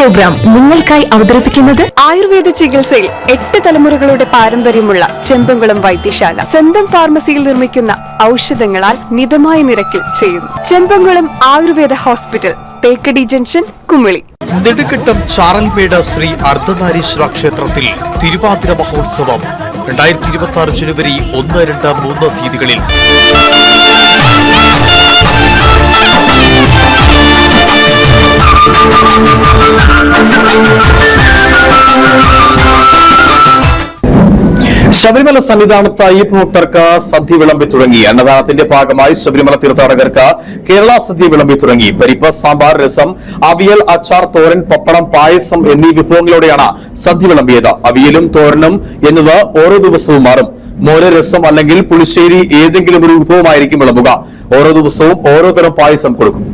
Programme നിങ്ങൾക്കായി അവതരിപ്പിക്കുന്നത് ആയുർവേദ ചികിത്സയിൽ എട്ട് തലമുറകളുടെ പാരമ്പര്യമുള്ള ചെമ്പംകുളം വൈദ്യശാല. സ്വന്തം ഫാർമസിയിൽ നിർമ്മിക്കുന്ന ഔഷധങ്ങളാൽ മിതമായ നിരക്കിൽ ചെയ്യുന്നു. Chembamkulam Ayurveda hospital Thekkady junction Kumily. നെടുക്കട്ടം Charalmedu Sri Ardhanarishwara ക്ഷേത്രത്തിൽ തിരുവാതിര മഹോത്സവം രണ്ടായിരത്തി ഇരുപത്തി ആറ് ജനുവരി ഒന്ന് രണ്ട് മൂന്ന് തീയതികളിൽ. ശബരിമല സന്നിധാനത്ത് അയ്യപ്പ ഭക്തർക്ക് സദ്യ വിളമ്പി തുടങ്ങി. അന്നദാനത്തിന്റെ ഭാഗമായി ശബരിമല തീർത്ഥാടകർക്ക് കേരള സദ്യ വിളമ്പി തുടങ്ങി. പരിപ്പ് സാമ്പാർ രസം അവിയൽ അച്ചാർ തോരൻ പപ്പടം പായസം എന്നീ വിഭവങ്ങളോടെയാണ് സദ്യ വിളമ്പിയത്. അവിയലും തോരനും എന്നത് ഓരോ ദിവസവും മാറും. മോര് രസം അല്ലെങ്കിൽ പുളിശ്ശേരി ഏതെങ്കിലും ഒരു വിഭവമായിരിക്കും വിളമ്പുക. ഓരോ ദിവസവും ഓരോ തരം പായസം കൊടുക്കും.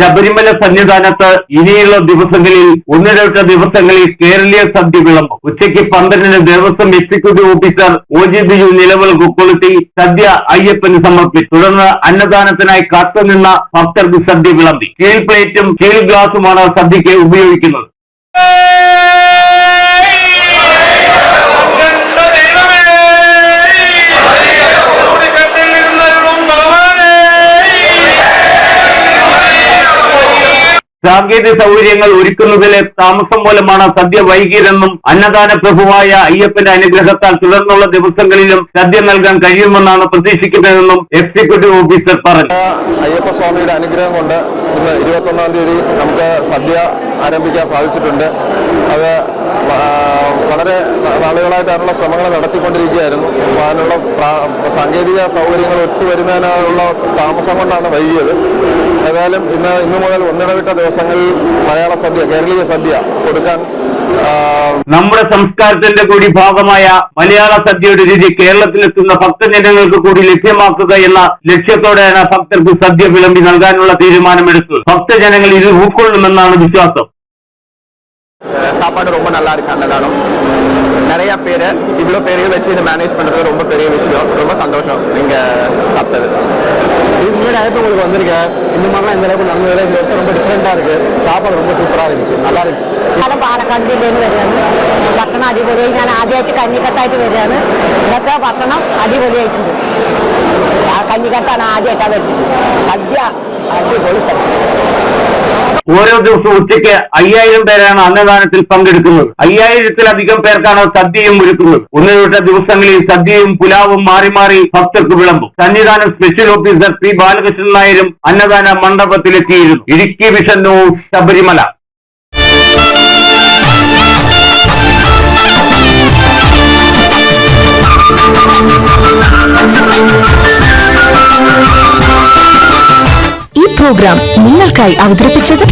ശബരിമല സന്നിധാനത്ത് ഇനിയുള്ള ദിവസങ്ങളിൽ ഒന്നിടവിട്ട ദിവസങ്ങളിൽ കേരളീയ സദ്യ വിളമ്പും. ഉച്ചയ്ക്ക് പന്ത്രണ്ടിന് Devaswom executive officer O G Biju നിലവിൽ കൊളുത്തി സദ്യ അയ്യപ്പന് സമർപ്പിച്ചു. തുടർന്ന് അന്നദാനത്തിനായി കാത്തുനിന്ന ഭക്തർക്ക് സദ്യ വിളമ്പി. കീഴ് പ്ലേറ്റും കീഴ് ഗ്ലാസുമാണ് സദ്യക്ക് ഉപയോഗിക്കുന്നത്. സാങ്കേതിക സൗകര്യങ്ങൾ ഒരുക്കുന്നതിലെ താമസം മൂലമാണ് സദ്യ വൈകിയതെന്നും അന്നദാന പ്രഭുവായ അയ്യപ്പന്റെ അനുഗ്രഹത്താൽ തുടർന്നുള്ള ദിവസങ്ങളിലും സദ്യ നൽകാൻ കഴിയുമെന്നാണ് പ്രതീക്ഷിക്കുന്നതെന്നും എക്സിക്യൂട്ടീവ് ഓഫീസർ പറഞ്ഞു. അയ്യപ്പ സ്വാമിയുടെ അനുഗ്രഹം കൊണ്ട് ഇന്ന് ഇരുപത്തൊന്നാം തീയതി നമുക്ക് സദ്യ ആരംഭിക്കാൻ സാധിച്ചിട്ടുണ്ട്. അത് വളരെ നാളുകളായിട്ടുള്ള ശ്രമങ്ങൾ നടത്തിക്കൊണ്ടിരിക്കുകയായിരുന്നു. അപ്പോൾ അതിനുള്ള സാങ്കേതിക സൗകര്യങ്ങൾ ഒത്തുവരുന്നതിനുള്ള താമസം കൊണ്ടാണ് വൈകിയത്. ഏതായാലും ഇന്ന് ഇന്നു മുതൽ ഒന്നിടവിട്ട ദിവസങ്ങളിൽ മലയാള സദ്യ കേരളീയ സദ്യ കൊടുക്കാൻ നമ്മുടെ സംസ്കാരത്തിന്റെ കൂടി ഭാഗമായ മലയാള സദ്യയുടെ രീതി കേരളത്തിലെത്തുന്ന ഭക്തജനങ്ങൾക്ക് കൂടി ലഭ്യമാക്കുക എന്ന ലക്ഷ്യത്തോടെയാണ് ഭക്തർക്ക് സദ്യ വിളമ്പി നൽകാനുള്ള തീരുമാനമെടുത്തത്. ഭക്തജനങ്ങൾ ഇത് ഉൾക്കൊള്ളുമെന്നാണ് വിശ്വാസം. சாப்பாடு ரொம்ப நல்லா இருக்கு அந்த தானம் நிறைய பேர் இவ்வளோ பேரையும் வச்சு இதை மேனேஜ் பண்ணுறது ரொம்ப பெரிய விஷயம். ரொம்ப சந்தோஷம் இங்கே சாப்பிட்டது. இதுக்கு முன்னாடி அழைப்பு உங்களுக்கு வந்திருக்கேன் இந்த மாதிரிலாம் இந்த அளவுக்கு நம்ம இந்த வருஷம் ரொம்ப டிஃப்ரெண்ட்டாக இருக்குது சாப்பாடு ரொம்ப சூப்பராக இருந்துச்சு. நல்லா இருந்துச்சு. ഞാൻ பாலக்காடு ജില്ലയിൽ നിന്ന് വരികയാണ് ഭക്ഷണം അടിപൊളിയായി. ഞാൻ ആദ്യമായിട്ട് കഞ്ഞിക്കത്തായിട്ട് വരികയാണ് ഇതൊക്കെ ഭക്ഷണം അടിപൊളിയായിട്ടുണ്ട്. കഞ്ഞിക്കത്താണ് ആദ്യമായിട്ടാണ് വരുന്നത്. സദ്യ അടിപൊളി സദ്യ. ഓരോ ദിവസവും ഉച്ചയ്ക്ക് അയ്യായിരം പേരാണ് അന്നദാനത്തിൽ പങ്കെടുക്കുന്നത്. അയ്യായിരത്തിലധികം പേർക്കാണ് സദ്യയും ഒരുക്കുന്നത്. ഒന്നിരട്ട ദിവസങ്ങളിൽ സദ്യയും പുലാവും മാറി മാറി ഭക്തർക്ക് വിളമ്പും. Sannidhanam special officer P Balakrishnan നായരും അന്നദാന മണ്ഡപത്തിലെത്തിയിരുന്നു. Idukki vision news Sabarimala. Programme നിങ്ങൾക്കായി അവതരിപ്പിച്ചത്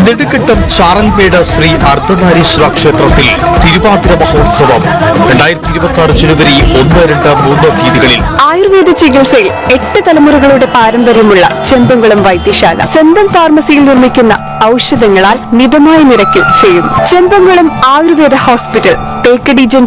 നെടുക്കെട്ടം ചാറൻപേട ശ്രീ അർദ്ധനാരീശ്വര ക്ഷേത്രത്തിൽ തിരുവാതിര മഹോത്സവം. രണ്ടായിരത്തി ഇരുപത്തി ആറ് ജനുവരി ഒന്ന് രണ്ട് മൂന്ന് തീയതികളിൽ ആയുർവേദ ചികിത്സയിൽ എട്ട് തലമുറകളുടെ പാരമ്പര്യമുള്ള ചെമ്പംകുളം വൈദ്യശാല സ്വന്തം ഫാർമസിയിൽ നിർമ്മിക്കുന്ന ഔഷധങ്ങളാൽ മിതമായ നിരക്കിൽ ചെയ്യും ചെമ്പംകുളം ആയുർവേദ ഹോസ്പിറ്റൽ തേക്കടി ജംഗ്ഷൻ